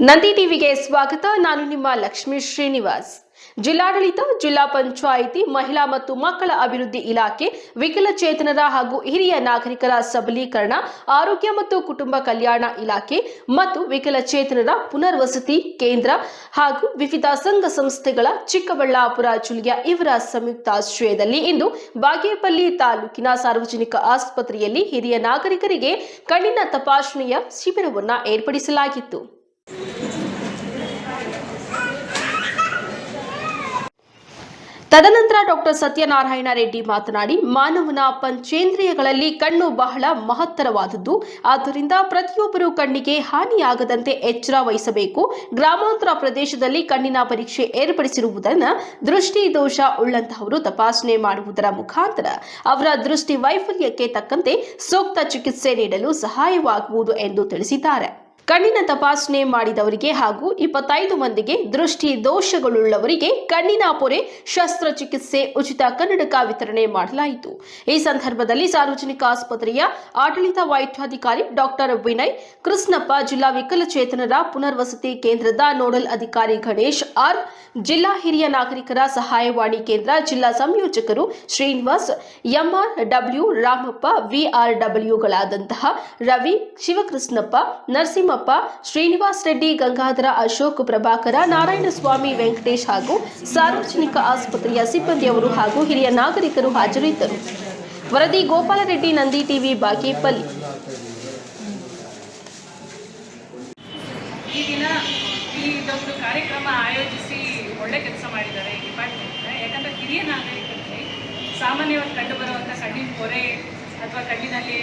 ನಂದಿ ಟಿವಿಗೆ ಸ್ವಾಗತ. ನಾನು ನಿಮ್ಮ ಲಕ್ಷ್ಮೀ ಶ್ರೀನಿವಾಸ್. ಜಿಲ್ಲಾಡಳಿತ, ಜಿಲ್ಲಾ ಪಂಚಾಯಿತಿ, ಮಹಿಳಾ ಮತ್ತು ಮಕ್ಕಳ ಅಭಿವೃದ್ಧಿ ಇಲಾಖೆ, ವಿಕಲಚೇತನರ ಹಾಗೂ ಹಿರಿಯ ನಾಗರಿಕರ ಸಬಲೀಕರಣ, ಆರೋಗ್ಯ ಮತ್ತು ಕುಟುಂಬ ಕಲ್ಯಾಣ ಇಲಾಖೆ ಮತ್ತು ವಿಕಲಚೇತನರ ಪುನರ್ವಸತಿ ಕೇಂದ್ರ ಹಾಗೂ ವಿವಿಧ ಸಂಘ ಸಂಸ್ಥೆಗಳ ಚಿಕ್ಕಬಳ್ಳಾಪುರ ಜಿಲ್ಲೆಯ ಇವರ ಸಂಯುಕ್ತಾಶ್ರಯದಲ್ಲಿ ಇಂದು ಬಾಗೇಪಲ್ಲಿ ತಾಲೂಕಿನ ಸಾರ್ವಜನಿಕ ಆಸ್ಪತ್ರೆಯಲ್ಲಿ ಹಿರಿಯ ನಾಗರಿಕರಿಗೆ ಕಣ್ಣಿನ ತಪಾಸಣೆಯ ಶಿಬಿರವನ್ನು ಏರ್ಪಡಿಸಲಾಗಿತ್ತು. ತದನಂತರ ಡಾಕ್ಟರ್ ಸತ್ಯನಾರಾಯಣ ರೆಡ್ಡಿ ಮಾತನಾಡಿ, ಮಾನವನ ಪಂಚೇಂದ್ರಿಯಗಳಲ್ಲಿ ಕಣ್ಣು ಬಹಳ ಮಹತ್ತರವಾದದ್ದು. ಆದ್ದರಿಂದ ಪ್ರತಿಯೊಬ್ಬರು ಕಣ್ಣಿಗೆ ಹಾನಿಯಾಗದಂತೆ ಎಚ್ಚರ ವಹಿಸಬೇಕು. ಗ್ರಾಮಾಂತರ ಪ್ರದೇಶದಲ್ಲಿ ಕಣ್ಣಿನ ಪರೀಕ್ಷೆ ಏರ್ಪಡಿಸಿರುವುದನ್ನು ದೃಷ್ಟಿ ದೋಷ ಉಳ್ಳಂತಹವರು ತಪಾಸಣೆ ಮಾಡುವುದರ ಮುಖಾಂತರ ಅವರ ದೃಷ್ಟಿ ವೈಫಲ್ಯಕ್ಕೆ ತಕ್ಕಂತೆ ಸೂಕ್ತ ಚಿಕಿತ್ಸೆ ನೀಡಲು ಸಹಾಯವಾಗುವುದು ಎಂದು ತಿಳಿಸಿದ್ದಾರೆ. ಕಣ್ಣಿನ ತಪಾಸಣೆ ಮಾಡಿದವರಿಗೆ ಹಾಗೂ ಇಪ್ಪತ್ತೈದು ಮಂದಿಗೆ ದೃಷ್ಟಿ ದೋಷಗಳುಳ್ಳವರಿಗೆ ಕಣ್ಣಿನ ಪೊರೆ ಶಸ್ತ್ರಚಿಕಿತ್ಸೆ ಉಚಿತ ಕನ್ನಡಕ ವಿತರಣೆ ಮಾಡಲಾಯಿತು. ಈ ಸಂದರ್ಭದಲ್ಲಿ ಸಾರ್ವಜನಿಕ ಆಸ್ಪತ್ರೆಯ ಆಡಳಿತ ವೈದ್ಯಾಧಿಕಾರಿ ಡಾಕ್ಟರ್ ವಿನಯ್, ಕೃಷ್ಣಪ್ಪ, ಜಿಲ್ಲಾ ವಿಕಲಚೇತನರ ಪುನರ್ವಸತಿ ಕೇಂದ್ರದ ನೋಡಲ್ ಅಧಿಕಾರಿ ಗಣೇಶ್ ಆರ್, ಜಿಲ್ಲಾ ಹಿರಿಯ ನಾಗರಿಕರ ಸಹಾಯವಾಣಿ ಕೇಂದ್ರ ಜಿಲ್ಲಾ ಸಂಯೋಜಕರು Srinivas MR W Ramappa VR ಡಬ್ಲ್ಯೂಗಳಾದಂತಹ Ravi, Shivakrishnappa Narasimhappa Srinivas Reddy, Gangadhara Ashok, Prabhakara, Narayanaswamy, Venkatesh ಹಾಗೂ ಸಾರ್ವಜನಿಕ ಆಸ್ಪತ್ರೆಯ ಸಿಬ್ಬಂದಿಯವರು ಹಾಗೂ ಹಿರಿಯ ನಾಗರಿಕರು ಹಾಜರಿದ್ದರು. ವರದಿ ಗೋಪಾಲರೆಡ್ಡಿ ನಂದಿ ಟಿವಿ, ಬಾಗೇಪಲ್ಲಿ. ಈ ದಿನ ಇದೊಂದು ಕಾರ್ಯಕ್ರಮ ಆಯೋಜಿಸಿ ಒಳ್ಳೆ ಕೆಲಸ ಮಾಡಿದ್ದಾರೆ ಈ ಡಿಪಾರ್ಟ್ಮೆಂಟ್ ಯಾಕಂದರೆ ಹಿರಿಯ ನಾಗರಿಕರಿಗೆ ಸಾಮಾನ್ಯವಾಗಿ ಕಂಡುಬರುವಂಥ ಕಣ್ಣಿನ ಪೊರೆ ಅಥವಾ ಕಣ್ಣಿನಲ್ಲಿ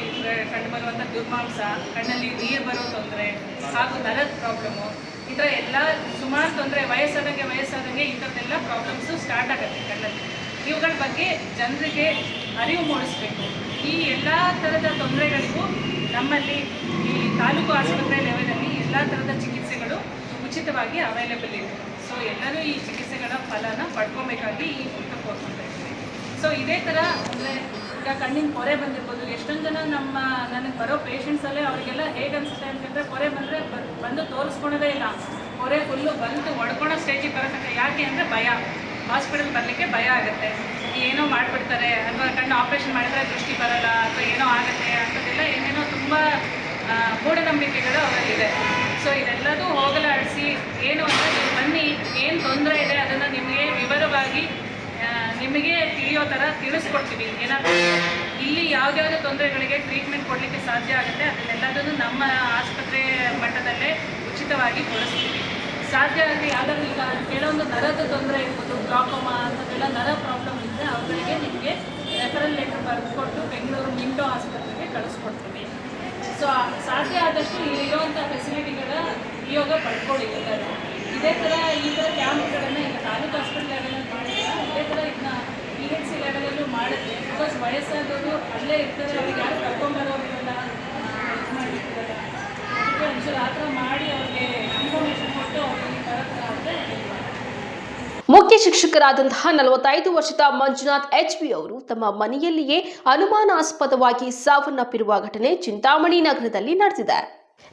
ಕಂಡುಬರುವಂಥ ದುರ್ಮಾಂಸ, ಕಣ್ಣಲ್ಲಿ ನೀರು ಬರೋ ತೊಂದರೆ, ಹಾಗೂ ನರದ ಪ್ರಾಬ್ಲಮ್ಮು ಈ ಥರ ಎಲ್ಲ ಸುಮಾರು ತೊಂದರೆ ವಯಸ್ಸಾದಂಗೆ ವಯಸ್ಸಾದಂಗೆ ಈ ಥರದ್ದೆಲ್ಲ ಪ್ರಾಬ್ಲಮ್ಸು ಸ್ಟಾರ್ಟ್ ಆಗುತ್ತೆ ಕಣ್ಣಲ್ಲಿ. ಇವುಗಳ ಬಗ್ಗೆ ಜನರಿಗೆ ಅರಿವು ಮೂಡಿಸ್ಬೇಕು. ಈ ಎಲ್ಲ ಥರದ ತೊಂದರೆಗಳಿಗೂ ನಮ್ಮಲ್ಲಿ ಈ ತಾಲೂಕು ಆಸ್ಪತ್ರೆ ಲೆವೆಲಲ್ಲಿ ಎಲ್ಲ ಥರದ ಚಿಕಿತ್ಸೆಗಳು ಉಚಿತವಾಗಿ ಅವೈಲೇಬಲ್ ಇದೆ. ಸೊ ಎಲ್ಲರೂ ಈ ಚಿಕಿತ್ಸೆಗಳ ಫಲನ ಪಡ್ಕೊಬೇಕಾಗಿ ಈ ಮೂಲಕ ಕೋರ್ಕೊಳ್ತಾ ಇದ್ದೀವಿ ಸೊ ಇದೇ ಥರ, ಅಂದರೆ ಕಣ್ಣಿನ ಕೊರೆ ಬಂದಿರ್ಬೋದು. ಎಷ್ಟೊಂದು ಜನ ನಮ್ಮ, ನನಗೆ ಬರೋ ಪೇಷಂಟ್ಸಲ್ಲೇ ಅವರಿಗೆಲ್ಲ ಹೇಗೆ ಅನಿಸುತ್ತೆ ಅಂತಂದರೆ ಕೊರೆ ಬಂದರೆ ಬಂದು ತೋರಿಸ್ಕೊಳೋದೇ ಇಲ್ಲ. ಕೊರೆ ಫುಲ್ಲು ಬಂದು ಒಡ್ಕೊಳೋ ಸ್ಟೇಜಿಗೆ ಬರೋತಕ್ಕ ಯಾಕೆ ಅಂದರೆ ಭಯ. ಹಾಸ್ಪಿಟಲ್ ಬರಲಿಕ್ಕೆ ಭಯ ಆಗುತ್ತೆ. ಏನೋ ಮಾಡಿಬಿಡ್ತಾರೆ. ಅಥವಾ ಕಣ್ಣು ಆಪ್ರೇಷನ್ ಮಾಡಿದ್ರೆ ದೃಷ್ಟಿ ಬರಲ್ಲ, ಅಥವಾ ಏನೋ ಆಗುತ್ತೆ ಅಂಥದ್ದೆಲ್ಲ ಏನೇನೋ ತುಂಬ ಮೂಢನಂಬಿಕೆಗಳು ಅವರಲ್ಲಿದೆ ಸೊ ಇದೆಲ್ಲದೂ ಹೋಗಲಾಡಿಸಿ, ಏನು ಅಂದರೆ ನೀವು ಬನ್ನಿ, ಏನು ತೊಂದರೆ ಇದೆ ಅದನ್ನು ನಿಮಗೆ ವಿವರವಾಗಿ ನಿಮಗೆ ತಿಳಿಯೋ ಥರ ತಿಳಿಸ್ಕೊಡ್ತೀವಿ. ಏನಾದರೂ ಇಲ್ಲಿ ಯಾವುದ್ಯಾವುದೇ ತೊಂದರೆಗಳಿಗೆ ಟ್ರೀಟ್ಮೆಂಟ್ ಕೊಡಲಿಕ್ಕೆ ಸಾಧ್ಯ ಆಗುತ್ತೆ, ಅದನ್ನೆಲ್ಲದನ್ನು ನಮ್ಮ ಆಸ್ಪತ್ರೆ ಮಟ್ಟದಲ್ಲೇ ಉಚಿತವಾಗಿ ಕೊಡಿಸ್ತೀವಿ ಸಾಧ್ಯ ಆದರೆ ಯಾವ್ದಾದ್ರು ಈಗ ಕೆಲವೊಂದು ನರದ ತೊಂದರೆ ಇರ್ಬೋದು ಗ್ಲಾಕೋಮಾ ಅಂಥದ್ದೆಲ್ಲ ನರ ಪ್ರಾಬ್ಲಮ್ ಇದ್ದರೆ ಅವುಗಳಿಗೆ ನಿಮಗೆ ರೆಫರಲ್ ಲೆಟರ್ ಬರೆದುಕೊಟ್ಟು ಬೆಂಗಳೂರು ಮಿಂಟೋ ಆಸ್ಪತ್ರೆಗೆ ಕಳಿಸ್ಕೊಡ್ತೀವಿ. ಸೊ ಸಾಧ್ಯ ಆದಷ್ಟು ಇಲ್ಲಿರುವಂಥ ಫೆಸಿಲಿಟಿಗಳ ಉಪಯೋಗ ಪಡ್ಕೊಳ್ಳಿ ಇದೇ ಥರ ಈ ಥರ ಕ್ಯಾಂಪ್ಗಳನ್ನು ಈಗ ತಾಲೂಕು ಆಸ್ಪತ್ರೆಗಳನ್ನು ಲೆವೆಲಲ್ಲಿ ಥರ ಇದನ್ನ ಪಿ ಎಚ್ ಸಿ ಲೆವೆಲಲ್ಲೂ ಮಾಡುತ್ತೆ ಬಿಕಾಸ್ ವಯಸ್ಸಾದವರು ಅಲ್ಲೇ ಇರ್ತಾರೆ ಅವ್ರಿಗೆ ಯಾರು ಕರ್ಕೊಂಡ್ಬರೋದಿರಲ್ಲ ಇದು ಮಾಡಿರ್ತಾರೆ. ಅದಕ್ಕೆ ಒಂಚೂರು ಆ ಥರ ಮಾಡಿ ಅವ್ರಿಗೆ ಇನ್ಫಾರ್ಮೇಷನ್ ಕೊಟ್ಟು ಅವ್ರಿಗೆ ಮುಖ್ಯ ಶಿಕ್ಷಕರಾದಂತಹ ನಲವತ್ತೈದು ವರ್ಷದ ಮಂಜುನಾಥ್ ಎಚ್ ಬಿ ಅವರು ತಮ್ಮ ಮನೆಯಲ್ಲಿಯೇ ಅನುಮಾನಾಸ್ಪದವಾಗಿ ಸಾವನ್ನಪ್ಪಿರುವ ಘಟನೆ ಚಿಂತಾಮಣಿ ನಗರದಲ್ಲಿ ನಡೆದಿದೆ.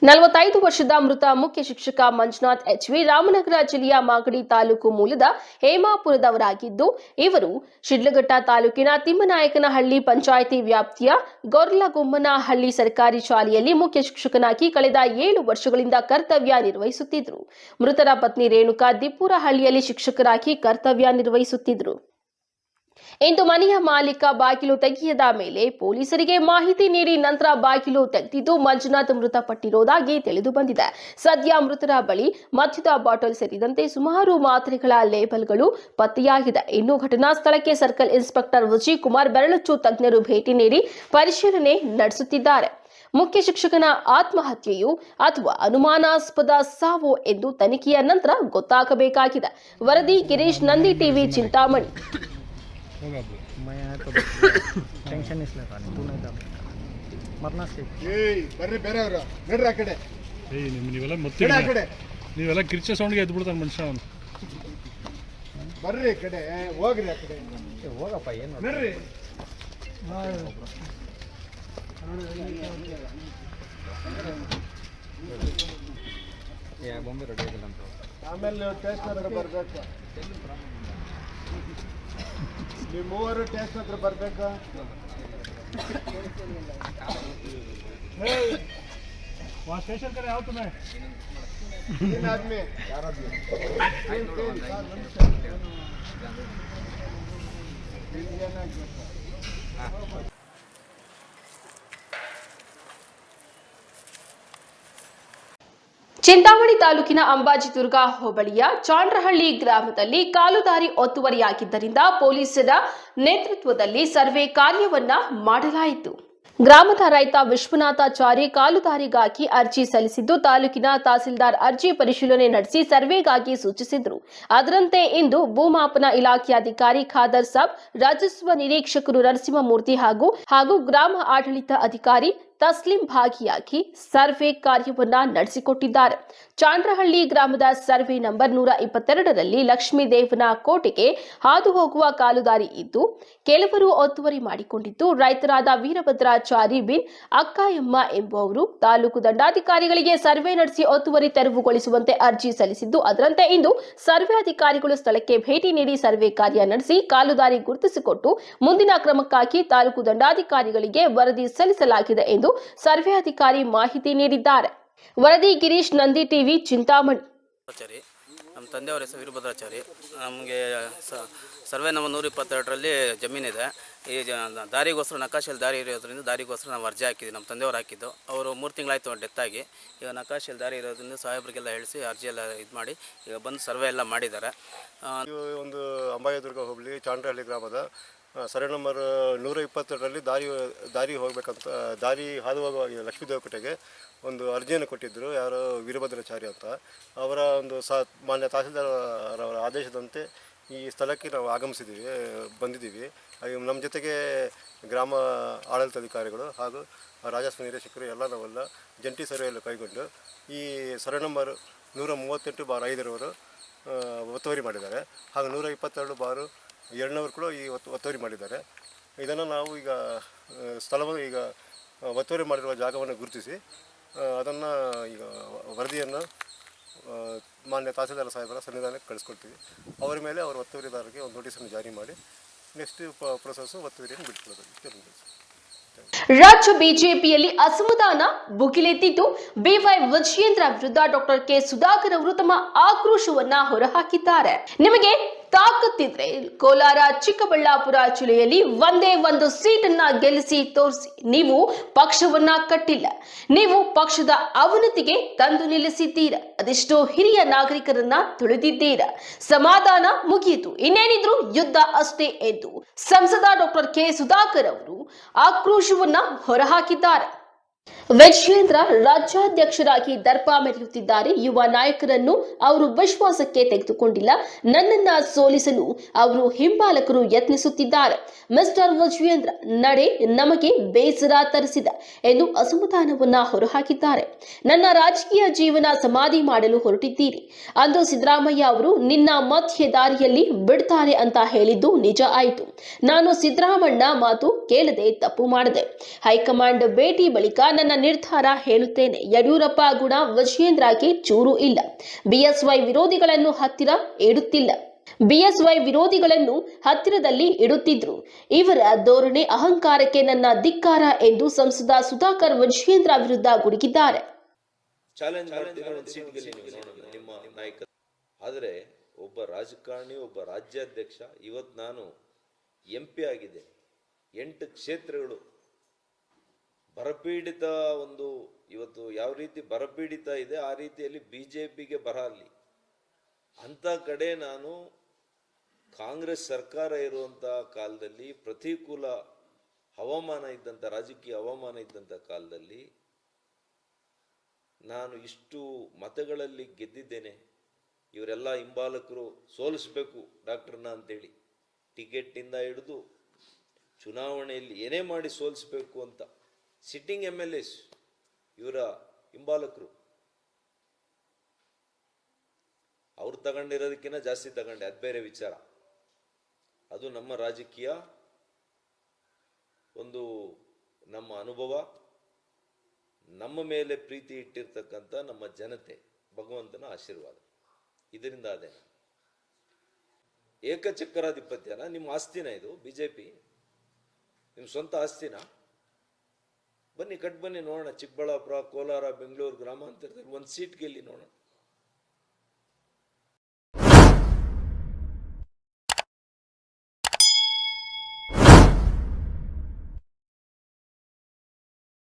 ನಲವತ್ತೈದು ವರ್ಷದ ಮೃತ ಮುಖ್ಯ ಶಿಕ್ಷಕ ಮಂಜುನಾಥ್ ಎಚ್ ವಿ ರಾಮನಗರ ಜಿಲ್ಲೆಯ ಮಾಗಡಿ ತಾಲೂಕು ಮೂಲದ ಹೇಮಾಪುರದವರಾಗಿದ್ದು, ಇವರು ಶಿಡ್ಲಘಟ್ಟ ತಾಲೂಕಿನ ತಿಮ್ಮನಾಯಕನಹಳ್ಳಿ ಪಂಚಾಯಿತಿ ವ್ಯಾಪ್ತಿಯ ಗೊರ್ಲಗೊಮ್ಮನಹಳ್ಳಿ ಸರ್ಕಾರಿ ಶಾಲೆಯಲ್ಲಿ ಮುಖ್ಯ ಶಿಕ್ಷಕನಾಗಿ ಕಳೆದ ಏಳು ವರ್ಷಗಳಿಂದ ಕರ್ತವ್ಯ ನಿರ್ವಹಿಸುತ್ತಿದ್ದರು ಮೃತರ ಪತ್ನಿ ರೇಣುಕಾ ದಿಪ್ಪೂರಹಳ್ಳಿಯಲ್ಲಿ ಶಿಕ್ಷಕರಾಗಿ ಕರ್ತವ್ಯ ನಿರ್ವಹಿಸುತ್ತಿದ್ದರು ಇಂದು ಮನೆಯ ಮಾಲೀಕ ಬಾಗಿಲು ತೆಗೆಯದ ಮೇಲೆ ಪೊಲೀಸರಿಗೆ ಮಾಹಿತಿ ನೀಡಿ ನಂತರ ಬಾಗಿಲು ತೆಗೆದಿದ್ದು ಮಂಜುನಾಥ್ ಮೃತಪಟ್ಟಿರುವುದಾಗಿ ತಿಳಿದು ಬಂದಿದೆ. ಸದ್ಯ ಮೃತರ ಬಳಿ ಮದ್ಯದ ಬಾಟಲ್ ಸೇರಿದಂತೆ ಸುಮಾರು ಮಾತ್ರೆಗಳ ಲೇಬಲ್ಗಳು ಪತ್ತೆಯಾಗಿದೆ. ಇನ್ನು ಘಟನಾ ಸ್ಥಳಕ್ಕೆ ಸರ್ಕಲ್ ಇನ್ಸ್ಪೆಕ್ಟರ್ ವಿಜಯ್ ಕುಮಾರ್ ಬೆರಳಚ್ಚು ತಜ್ಞರು ಭೇಟಿ ನೀಡಿ ಪರಿಶೀಲನೆ ನಡೆಸುತ್ತಿದ್ದಾರೆ. ಮುಖ್ಯ ಶಿಕ್ಷಕನ ಆತ್ಮಹತ್ಯೆಯು ಅಥವಾ ಅನುಮಾನಾಸ್ಪದ ಸಾವು ಎಂದು ತನಿಖೆಯ ನಂತರ ಗೊತ್ತಾಗಬೇಕಾಗಿದೆ. ವರದಿ ಗಿರೀಶ್, ನಂದಿ ಟಿವಿ, ಚಿಂತಾಮಣಿ. मैं तो टेंशन इसलिए था नहीं तू नहीं था मरना सीख ಏಯ್ ಬರ್ರಿ ಬೇರೆಯವರು ನಡ್ರಿ ಆ ಕಡೆ ಏಯ್ ನಿಮ್ ನೀವೆಲ್ಲ ಕಡೆ ಮತ್ತೀರಿ ಆ ಕಡೆ ನೀವೆಲ್ಲ ಕಿರ್ಚೆ ಸೌಂಡ್ಗೆ ಎದ್ದು ಬಿಡ್ತಾನೆ ಮನುಷ್ಯ ಅವನು ಬರ್ರಿ ಈ ಕಡೆ ಹೋಗ್ರಿ ಆ ಕಡೆ ಹೋಗಪ್ಪ ಏನು ನಡ್ರಿ ಬೊಂಬೆ ರೆಡಿ ಆಗಿಲ್ಲ ಅಂತ ಆಮೇಲೆ ನೀವು ಟೇಸ್ಟ್ ಹತ್ರ ಬರಬೇಕು ನೀವು ಮೂವರು ಟೇಸ್ಟ್ ಹತ್ರ ಬರಬೇಕು वहाँ स्टेशन करे आओ तुम्हें तीन आदमी तीन तीन तीन जन ಚಿಂತಾಮಣಿ ತಾಲೂಕಿನ ಅಂಬಾಜಿದುರ್ಗ ಹೋಬಳಿಯ ಚಾಂಡ್ರಹಳ್ಳಿ ಗ್ರಾಮದಲ್ಲಿ ಕಾಲುದಾರಿ ಒತ್ತುವರಿಯಾಗಿದ್ದರಿಂದ ಪೊಲೀಸರ ನೇತೃತ್ವದಲ್ಲಿ ಸರ್ವೆ ಕಾರ್ಯವನ್ನ ಮಾಡಲಾಯಿತು. ಗ್ರಾಮದ ರೈತ ವಿಶ್ವನಾಥಾಚಾರಿ ಕಾಲುದಾರಿಗಾಗಿ ಅರ್ಜಿ ಸಲ್ಲಿಸಿದ್ದು, ತಾಲೂಕಿನ ತಹಸೀಲ್ದಾರ್ ಅರ್ಜಿ ಪರಿಶೀಲನೆ ನಡೆಸಿ ಸರ್ವೆಗಾಗಿ ಸೂಚಿಸಿದ್ರು. ಅದರಂತೆ ಇಂದು ಭೂಮಾಪನ ಇಲಾಖೆ ಅಧಿಕಾರಿ ಖಾದರ್ ಸಾಬ್ ರಾಜಸ್ವ ನಿರೀಕ್ಷಕರು ನರಸಿಂಹಮೂರ್ತಿ ಹಾಗೂ ಹಾಗೂ ಗ್ರಾಮ ಆಡಳಿತ ಅಧಿಕಾರಿ ತಸ್ಲಿಂ ಭಾಗಿಯಾಗಿ ಸರ್ವೆ ಕಾರ್ಯವನ್ನ ನಡೆಸಿಕೊಟ್ಟಿದ್ದಾರೆ ಚಾಂಡ್ರಹಳ್ಳಿ ಗ್ರಾಮದ ಸರ್ವೆ ನಂಬರ್ ನೂರ ಇಪ್ಪತ್ತೆರಡರಲ್ಲಿ ಲಕ್ಷ್ಮೀದೇವನ ಕೋಟೆಗೆ ಹಾದು ಹೋಗುವ ಕಾಲುದಾರಿ ಇದ್ದು, ಕೆಲವರು ಒತ್ತುವರಿ ಮಾಡಿಕೊಂಡಿದ್ದು, ರೈತರಾದ ವೀರಭದ್ರಾಚಾರಿ ಬಿನ್ ಅಕ್ಕಾಯಮ್ಮ ಎಂಬುವವರು ತಾಲೂಕು ದಂಡಾಧಿಕಾರಿಗಳಿಗೆ ಸರ್ವೆ ನಡೆಸಿ ಒತ್ತುವರಿ ತೆರವುಗೊಳಿಸುವಂತೆ ಅರ್ಜಿ ಸಲ್ಲಿಸಿದ್ದು, ಅದರಂತೆ ಇಂದು ಸರ್ವೆ ಅಧಿಕಾರಿಗಳು ಸ್ಥಳಕ್ಕೆ ಭೇಟಿ ನೀಡಿ ಸರ್ವೆ ಕಾರ್ಯ ನಡೆಸಿ ಕಾಲುದಾರಿ ಗುರುತಿಸಿಕೊಟ್ಟು ಮುಂದಿನ ಕ್ರಮಕ್ಕಾಗಿ ತಾಲೂಕು ದಂಡಾಧಿಕಾರಿಗಳಿಗೆ ವರದಿ ಸಲ್ಲಿಸಲಾಗಿದೆ ಎಂದು ಸರ್ವೆ ಅಧಿಕಾರಿ ಮಾಹಿತಿ ನೀಡಿದ್ದಾರೆ. ವರದಿ ಗಿರೀಶ್ ನಂದಿ ಟಿವಿ ಚಿಂತಾಮಣಿ. ನಮ್ಮ ತಂದೆಯವರ ಹೆಸರು ವೀರಭದ್ರಾಚಾರಿ. ನಮಗೆ ಸರ್ವೆ ನಂಬರ್ ನೂರ ಇಪ್ಪತ್ತೆರಡರಲ್ಲಿ ಜಮೀನಿದೆ. ಈ ಜ ದಾರಿಗೋಸ್ಕರ ನಕಾಶೆಯಲ್ಲಿ ದಾರಿ ಇರೋದ್ರಿಂದ ದಾರಿಗೋಸ್ಕರ ನಾವು ಅರ್ಜಿ ಹಾಕಿದ್ವಿ ನಮ್ಮ ತಂದೆಯವರು ಹಾಕಿದ್ದು. ಅವರು ಮೂರು ತಿಂಗಳಾಯಿತು ಡೆತ್ ಆಗಿ. ಈಗ ನಕಾಶೆಯಲ್ಲಿ ದಾರಿ ಇರೋದ್ರಿಂದ ಸಾಹೇಬ್ರಿಗೆಲ್ಲ ಹೇಳಿಸಿ ಅರ್ಜಿ ಎಲ್ಲ ಇದು ಮಾಡಿ ಈಗ ಬಂದು ಸರ್ವೆ ಎಲ್ಲ ಮಾಡಿದ್ದಾರೆ. ಒಂದು ಅಂಬಾಯದುರ್ಗ ಹೋಬಳಿ ಚಾಂಡ್ರಹಳ್ಳಿ ಗ್ರಾಮದ ಸರ್ವೆ ನಂಬರ್ ನೂರ ಇಪ್ಪತ್ತೆರಡರಲ್ಲಿ ದಾರಿ ದಾರಿ ಹೋಗಬೇಕಂತ ದಾರಿ ಹಾದು ಹೋಗುವ ಈ ಲಕ್ಷ್ಮೀದೇವಕೋಟೆಗೆ ಒಂದು ಅರ್ಜಿಯನ್ನು ಕೊಟ್ಟಿದ್ದರು ಯಾರು ವೀರಭದ್ರಾಚಾರ್ಯ ಅಂತ. ಅವರ ಒಂದು ಸಾ, ಮಾನ್ಯ ತಹಸೀಲ್ದಾರ್ ಅವರ ಆದೇಶದಂತೆ ಈ ಸ್ಥಳಕ್ಕೆ ನಾವು ಆಗಮಿಸಿದ್ದೀವಿ ಬಂದಿದ್ದೀವಿ. ಹಾಗೆ ನಮ್ಮ ಜೊತೆಗೆ ಗ್ರಾಮ ಆಡಳಿತಾಧಿಕಾರಿಗಳು ಹಾಗೂ ರಾಜಸ್ವ ನಿರೀಕ್ಷಕರು ಎಲ್ಲ ನಾವೆಲ್ಲ ಜಂಟಿ ಸರ್ವೆಯನ್ನು ಕೈಗೊಂಡು ಈ ಸರ್ವೆ ನಂಬರ್ ನೂರ ಮೂವತ್ತೆಂಟು ಬಾರ್ ಐದರವರು ಒತ್ತುವರಿ ಮಾಡಿದ್ದಾರೆ. ಹಾಗೂ ನೂರ ಇಪ್ಪತ್ತೆರಡು ಬಾರು ಎರಡನವರು ಕೂಡ ಈ ಒತ್ತು, ಒತ್ತುವರಿ ಮಾಡಿದ್ದಾರೆ. ಇದನ್ನು ನಾವು ಈಗ ಸ್ಥಳವನ್ನು ಈಗ ಒತ್ತುವರಿ ಮಾಡಿರುವ ಜಾಗವನ್ನು ಗುರುತಿಸಿ ಅದನ್ನು ಈಗ ವರದಿಯನ್ನು ಮಾನ್ಯ ತಹಸೀಲ್ದಾರ್ ಸಾಹೇಬರ ಸನ್ನಿಧಾನಕ್ಕೆ ಕಳಿಸ್ಕೊಡ್ತೀವಿ ಅವರ ಮೇಲೆ ಅವರ ಒತ್ತುವರಿದಾರರಿಗೆ ಒಂದು ನೋಟಿಸನ್ನು ಜಾರಿ ಮಾಡಿ ನೆಕ್ಸ್ಟ್ ಪ್ರೊಸೆಸ್ಸು ಒತ್ತುವರಿಯನ್ನು ಬಿಟ್ಕೊಳ್ಳೋದು. ರಾಜ್ಯ ಬಿಜೆಪಿಯಲ್ಲಿ ಅಸಮಾಧಾನ ಭುಗಿಲೆದ್ದಿದ್ದು ಬಿವೈ ವಿಜಯೇಂದ್ರ ವಿರುದ್ಧ ಡಾಕ್ಟರ್ ಕೆ ಸುಧಾಕರ್ ಅವರು ತಮ್ಮ ಆಕ್ರೋಶವನ್ನ ಹೊರಹಾಕಿದ್ದಾರೆ ನಿಮಗೆ ತಾಕತ್ತಿದ್ರೆ ಕೋಲಾರ, ಚಿಕ್ಕಬಳ್ಳಾಪುರ ಜಿಲ್ಲೆಯಲ್ಲಿ ಒಂದೇ ಒಂದು ಸೀಟನ್ನ ಗೆಲ್ಲಿಸಿ ತೋರಿಸಿ. ನೀವು ಪಕ್ಷವನ್ನ ಕಟ್ಟಿಲ್ಲ. ನೀವು ಪಕ್ಷದ ಅವನತಿಗೆ ತಂದು ನಿಲ್ಲಿಸಿದ್ದೀರ. ಅದೆಷ್ಟೋ ಹಿರಿಯ ನಾಗರಿಕರನ್ನ ತುಳಿದಿದ್ದೀರ. ಸಮಾಧಾನ ಮುಗಿಯಿತು. ಇನ್ನೇನಿದ್ರು ಯುದ್ಧ ಅಷ್ಟೇ ಎಂದು ಸಂಸದ ಡಾಕ್ಟರ್ ಕೆ ಸುಧಾಕರ್ ಅವರು ಆಕ್ರೋಶವನ್ನ ಹೊರಹಾಕಿದ್ದಾರೆ. ವಿಜಯೇಂದ್ರ ರಾಜ್ಯಾಧ್ಯಕ್ಷರಾಗಿ ದರ್ಪ ಮೆರೆಯುತ್ತಿದ್ದಾರೆ. ಯುವ ನಾಯಕರನ್ನು ಅವರು ವಿಶ್ವಾಸಕ್ಕೆ ತೆಗೆದುಕೊಂಡಿಲ್ಲ. ನನ್ನನ್ನ ಸೋಲಿಸಲು ಅವರು ಹಿಂಬಾಲಕರು ಯತ್ನಿಸುತ್ತಿದ್ದಾರೆ. ಮಿಸ್ಟರ್ ವೆಜ್ವೇಂದ್ರ ನಡೆ ನಮಗೆ ಬೇಸರ ತರಿಸಿದ ಎಂದು ಅಸಮಾಧಾನವನ್ನ ಹೊರಹಾಕಿದ್ದಾರೆ. ನನ್ನ ರಾಜಕೀಯ ಜೀವನ ಸಮಾಧಿ ಮಾಡಲು ಹೊರಟಿದ್ದೀರಿ. ಅಂದು ಸಿದ್ದರಾಮಯ್ಯ ಅವರು, ನಿನ್ನ ಮಧ್ಯ ದಾರಿಯಲ್ಲಿ ಬಿಡ್ತಾರೆ ಅಂತ ಹೇಳಿದ್ದು ನಿಜ ಆಯಿತು. ನಾನು ಸಿದ್ದರಾಮಣ್ಣ ಮಾತು ಕೇಳದೆ ತಪ್ಪು ಮಾಡಿದೆ. ಹೈಕಮಾಂಡ್ ಭೇಟಿ ಬಳಿಕ ನನ್ನ ನಿರ್ಧಾರ ಹೇಳುತ್ತೇನೆ. ಯಡಿಯೂರಪ್ಪ ಗುಣ ವಿಜಯೇಂದ್ರಗೆ ಚೂರು ಇಲ್ಲ. ಬಿಎಸ್ವೈ ವಿರೋಧಿಗಳನ್ನು ಹತ್ತಿರ ಇಡುತ್ತಿಲ್ಲ. ಬಿಎಸ್ವೈ ವಿರೋಧಿಗಳನ್ನು ಹತ್ತಿರದಲ್ಲಿ ಇಡುತ್ತಿದ್ರು. ಇವರ ಧೋರಣೆ ಅಹಂಕಾರಕ್ಕೆ ನನ್ನ ಧಿಕ್ಕಾರ ಎಂದು ಸಂಸದ ಸುಧಾಕರ್ ವಿಜಯೇಂದ್ರ ವಿರುದ್ಧ ಗುಡುಗಿದ್ದಾರೆ. ಆದರೆ ಒಬ್ಬ ರಾಜಕಾರಣಿ, ಒಬ್ಬ ರಾಜ್ಯಾಧ್ಯಕ್ಷ ಇವತ್ತು ನಾನು ಎಂ ಪಿ ಆಗಿದೆ ಎಂಟು ಕ್ಷೇತ್ರಗಳು ಬರಪೀಡಿತ ಒಂದು ಇವತ್ತು ಯಾವ ರೀತಿ ಬರಪೀಡಿತ ಇದೆ, ಆ ರೀತಿಯಲ್ಲಿ ಬಿ ಜೆ ಪಿಗೆ ಬರ ಅಲ್ಲಿ. ಅಂಥ ಕಡೆ ನಾನು ಕಾಂಗ್ರೆಸ್ ಸರ್ಕಾರ ಇರುವಂಥ ಕಾಲದಲ್ಲಿ ಪ್ರತಿಕೂಲ ಹವಾಮಾನ ಇದ್ದಂಥ ರಾಜಕೀಯ ಹವಾಮಾನ ಇದ್ದಂಥ ಕಾಲದಲ್ಲಿ ನಾನು ಇಷ್ಟು ಮತಗಳಲ್ಲಿ ಗೆದ್ದಿದ್ದೇನೆ. ಇವರೆಲ್ಲ ಹಿಂಬಾಲಕರು ಸೋಲಿಸ್ಬೇಕು ಡಾಕ್ಟರ್ನ ಅಂತೇಳಿ. ಟಿಕೆಟ್ನಿಂದ ಹಿಡಿದು ಚುನಾವಣೆಯಲ್ಲಿ ಏನೇ ಮಾಡಿ ಸೋಲಿಸ್ಬೇಕು ಅಂತ. ಸಿಟ್ಟಿಂಗ್ ಎಂ ಎಲ್ ಎಸ್ ಇವರ ಹಿಂಬಾಲಕರು, ಅವ್ರು ತಗೊಂಡಿರೋದಕ್ಕಿಂತ ಜಾಸ್ತಿ ತಗೊಂಡೆ, ಅದು ಬೇರೆ ವಿಚಾರ. ಅದು ನಮ್ಮ ರಾಜಕೀಯ ಒಂದು ನಮ್ಮ ಅನುಭವ, ನಮ್ಮ ಮೇಲೆ ಪ್ರೀತಿ ಇಟ್ಟಿರ್ತಕ್ಕಂಥ ನಮ್ಮ ಜನತೆ, ಭಗವಂತನ ಆಶೀರ್ವಾದ. ಇದರಿಂದ ಅದೇ. ಏಕಚಕ್ರಾಧಿಪತ್ಯನ, ನಿಮ್ಮ ಆಸ್ತಿನ ಇದು ಬಿ ಜೆ ಪಿ ನಿಮ್ಮ ಸ್ವಂತ ಆಸ್ತಿನ. ಬನ್ನಿ ಕಟ್ ಬನ್ನಿ ನೋಡೋಣ. ಚಿಕ್ಕಬಳ್ಳಾಪುರ ಕೋಲಾರ ಬೆಂಗಳೂರು ಗ್ರಾಮಾಂತರದಲ್ಲಿ ಒಂದು ಸೀಟ್ ಗೆಲ್ಲಿ ನೋಡೋಣ.